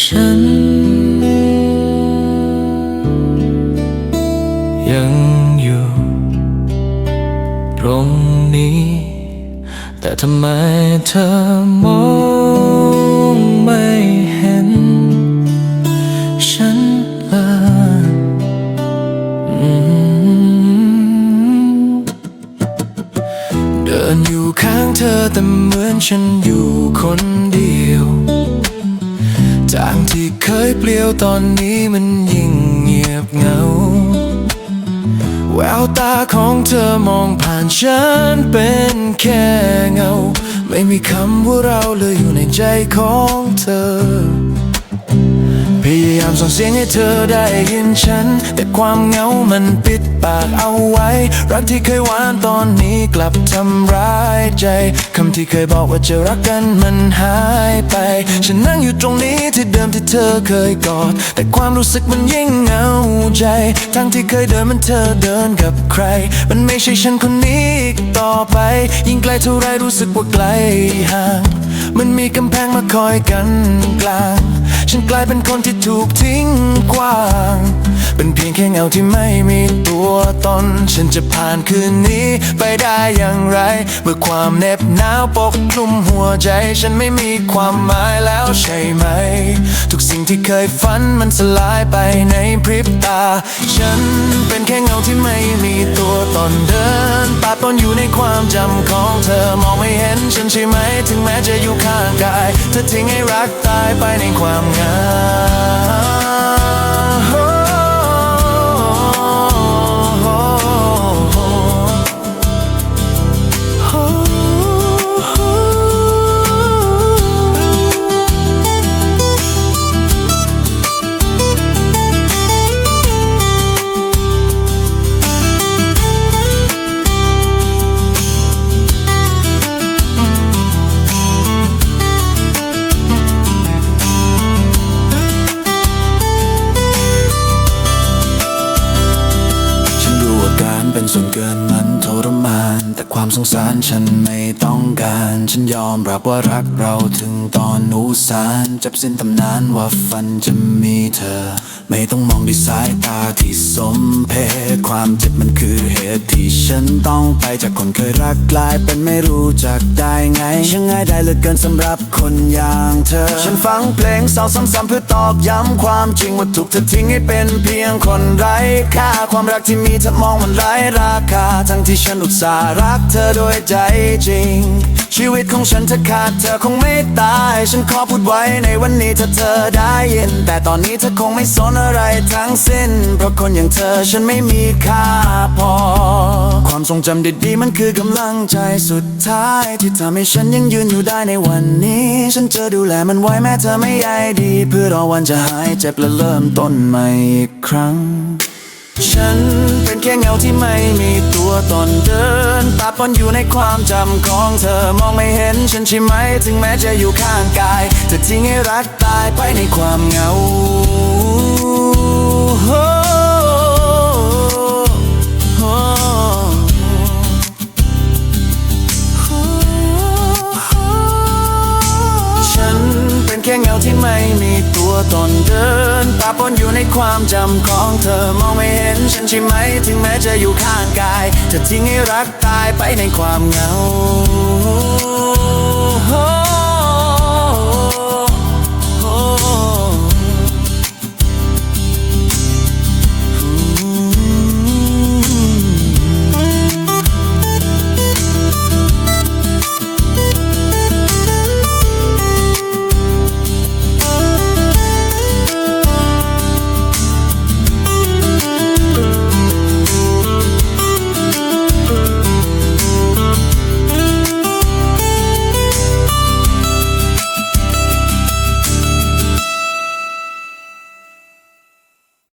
ฉัน ยังอยู่ ตรงนี้ แต่ทำไมเธอมองไม่เห็น ฉันละเดินอยู่ข้างเธอแต่เหมือนฉันอยู่คนเดียวางที่เคยเปลี่ยวตอนนี้มันยิ่งเงียบเหงา แววตาของเธอมองผ่านฉันเป็นแค่เงา ไม่มีคำว่าเราเลยอยู่ในใจของเธอ ยายามส่งเสียงให้เธอได้ยินฉัน แต่ความเหงามันปิดปากเอาไว้ รักที่เคยหวานตอนนี้กลับทำร้ายใจคำที่เคยบอกว่าจะรักกันมันหายไป ฉันนั่งอยู่ตรงนี้ที่เดิมที่เธอเคยกอด แต่ความรู้สึกมันยิ่งเหงาใจ ทั้งที่เคยเดินมันเธอเดินกับใคร มันไม่ใช่ฉันคนนี้อีกต่อไป ยิ่งไกลเท่าไรรู้สึกว่าไกลห่าง มันมีกำแพงมาคอยกันกลาง ฉันกลายเป็นคนที่ถูกทิ้งกว้าง เป็นเพียงแค่เงาที่ไม่มีตัวตน ฉันจะผ่านคืนนี้ไปได้อย่างไร เมื่อความเหน็บหนาวปกคลุมหัวใจ ฉันไม่มีความหมายแล้วใช่ไหม ทุกสิ่งที่เคยฝันมันสลายไปในพริบตา ฉันเป็นแค่เงาที่ไม่ ตอนเดินป่าปนอยู่ในความจำของเธอมองไม่เห็นฉันใช่ไหม ถึงแม้จะอยู่ข้างกายเธอทิ้งให้รักตายไปในความเงาม เป็นส่วนเกินมันทรมาน แต่ความสงสารฉันไม่ต้องการ ฉันยอมรับว่ารักเราถึงตอนอุสานจับสิ้นตำนานว่าฝันจะมีเธอ ไม่ต้องมองด้วยสายตาที่สมเพความเจ็บมันคือเหตุที่ฉันต้องไปจากคนเคยรักกลายเป็นไม่รู้จักได้ไงช่างง่ายได้เหลือเกินสำหรับคนอย่างเธอ ฉันฟังเพลงเศร้าซ้ำๆเพื่อตอกย้ำความจริงว่าถูกเธอทิ้งให้เป็นเพียงคนไร้ค่าความรักที่มีเธอมองมันไร้ราคาทั้งที่ฉันอุตส่าห์รักเธอโดยใจจริง ชีวิตของฉันถ้าขาดเธอคงไม่ตาย ฉันขอพูดไว้ในวันนี้ถ้าเธอได้ยิน แต่ตอนนี้เธอคงไม่สนอะไรทั้งสิ้น เพราะคนอย่างเธอฉันไม่มีค่าพอ ความทรงจำดีๆมันคือกำลังใจสุดท้าย ที่ทำให้ฉันยังยืนอยู่ได้ในวันนี้ ฉันจะดูแลมันไว้แม้เธอไม่ใยดี เพื่อรอวันจะหายเจ็บและเริ่มต้นใหม่อีกครั้ง ฉัน เป็นแค่เงาที่ไม่มีตัวตนเดินตาปนอยู่ในความจำของเธอมองไม่เห็นฉันใช่ไหม ถึงแม้จะอยู่ข้างกายเธอทิ้งให้รักตายไปในความเหงา ที่ไม่มีตัวตนเดินป่าปนอยู่ในความจำของเธอมองไม่เห็นฉันใช่ไหมถึงแม้จะอยู่ข้างกายเธอทิ้งให้รักตายไปในความเหงา